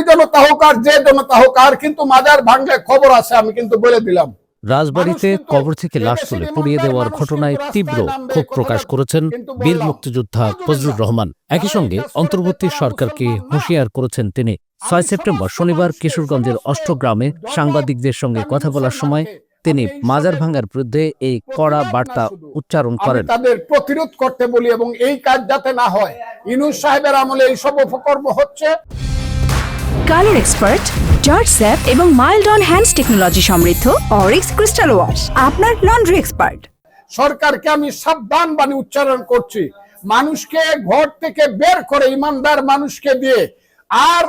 তৌহিদি জনতা হোক আর যে জনতা হোক আর কিন্তু মাজার ভাঙলে খবর আছে আমি কিন্তু বলে দিলাম। রাজবাড়িতে কবর থেকে লাশ তুলে পুড়িয়ে দেওয়ার ঘটনায় তীব্র ক্ষোভ প্রকাশ করেছেন বীর মুক্তিযোদ্ধা ফজলুর রহমান। একই সঙ্গে অন্তর্বর্তী সরকারকে হুঁশিয়ার করেছেন তিনি। ছয় সেপ্টেম্বর শনিবার কিশোরগঞ্জের অষ্টগ্রামে সাংবাদিকদের সঙ্গে কথা বলার সময় তিনি মাজার ভাঙার বিরুদ্ধে এই কড়া বার্তা উচ্চারণ করেন। তাদের প্রতিরোধ করতে বলি এবং এই কাজ যাতে না হয়। ইনুস সাহেবের আমলে এইসব অপকর্ম হচ্ছে। কালার এক্সপার্ট জর্জ স্যাপ এবং মাইল্ড অন হ্যান্ডস টেকনোলজি সমৃদ্ধ অরিক্স ক্রিস্টাল ওয়াশ, আপনার লন্ড্রি এক্সপার্ট। সরকারকে আমি সাবধান বাণী উচ্চারণ করছি। মানুষকে ঘর থেকে বের করে, ইমানদার মানুষকে দিয়ে আর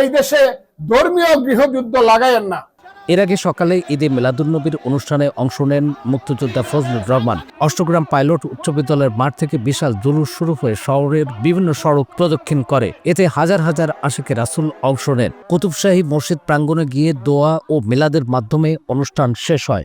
এই দেশে ধর্মীয় গৃহযুদ্ধ লাগায়েন না। এর আগে সকালে ঈদে মেলাদুল্নবীর অনুষ্ঠানে অংশ নেন মুক্তিযোদ্ধা ফজলুর রহমান। অষ্টগ্রাম পাইলট উচ্চ বিদ্যালয়ের মাঠ থেকে বিশাল জুলুস শুরু হয়ে শহরের বিভিন্ন সড়ক প্রদক্ষিণ করে। এতে হাজার হাজার আশেখে রাসুল অংশ নেন। কুতুবশাহী মসজিদ প্রাঙ্গণে গিয়ে দোয়া ও মেলাদের মাধ্যমে অনুষ্ঠান শেষ হয়।